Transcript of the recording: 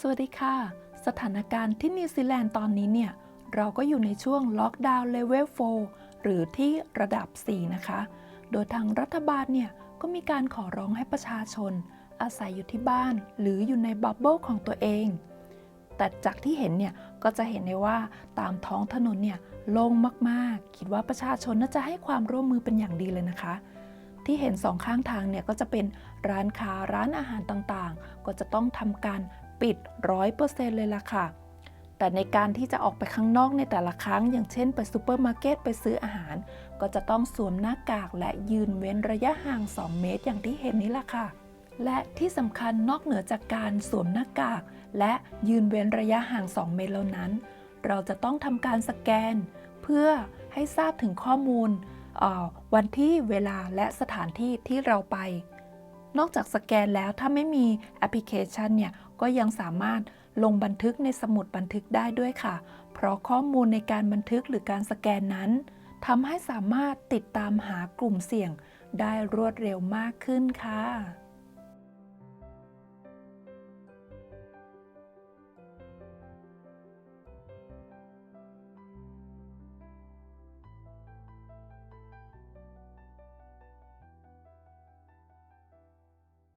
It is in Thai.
สวัสดีค่ะ สถานการณ์ที่นิวซีแลนด์ตอนนี้เนี่ย เราก็อยู่ในช่วงล็อกดาวน์เลเวล 4 หรือที่ระดับ 4 นะคะ โดยทางรัฐบาลเนี่ย ก็มีการขอร้องให้ประชาชน อาศัยอยู่ที่บ้าน หรืออยู่ในบับเบิลของตัวเอง แต่จากที่เห็นเนี่ย ก็จะเห็นได้ว่าตามท้องถนนเนี่ยโล่งมากๆ คิดว่าประชาชนน่าจะให้ความร่วมมือเป็นอย่างดีเลยนะคะที่เห็นสองข้างทางเนี่ยก็จะเป็นร้านค้าร้านอาหารต่างๆ ก็จะต้องทำการ ปิดร้อยเปอร์เซ็นต์เลยล่ะค่ะ แต่ในการที่จะออกไปข้างนอกในแต่ละครั้ง อย่างเช่นไปซูเปอร์มาร์เก็ตไปซื้ออาหาร ก็จะต้องสวมหน้ากากและยืนเว้นระยะห่าง 2 เมตรอย่างที่เห็นนี้ล่ะค่ะ และที่สำคัญนอกเหนือจากการสวมหน้ากาก และยืนเว้นระยะห่าง 2 เมตรแล้วนั้น เราจะต้องทำการสแกน เพื่อให้ทราบถึงข้อมูลออวันที่เวลาและสถานที่ที่เราไป นอกจากสแกนแล้วถ้าไม่มีแอปพลิเคชันเนี่ย ก็ยังสามารถลงบันทึกในสมุดบันทึกได้ด้วยค่ะ เพราะข้อมูลในการบันทึกหรือการสแกนนั้นทำให้สามารถติดตามหากลุ่มเสี่ยงได้รวดเร็วมากขึ้นค่ะ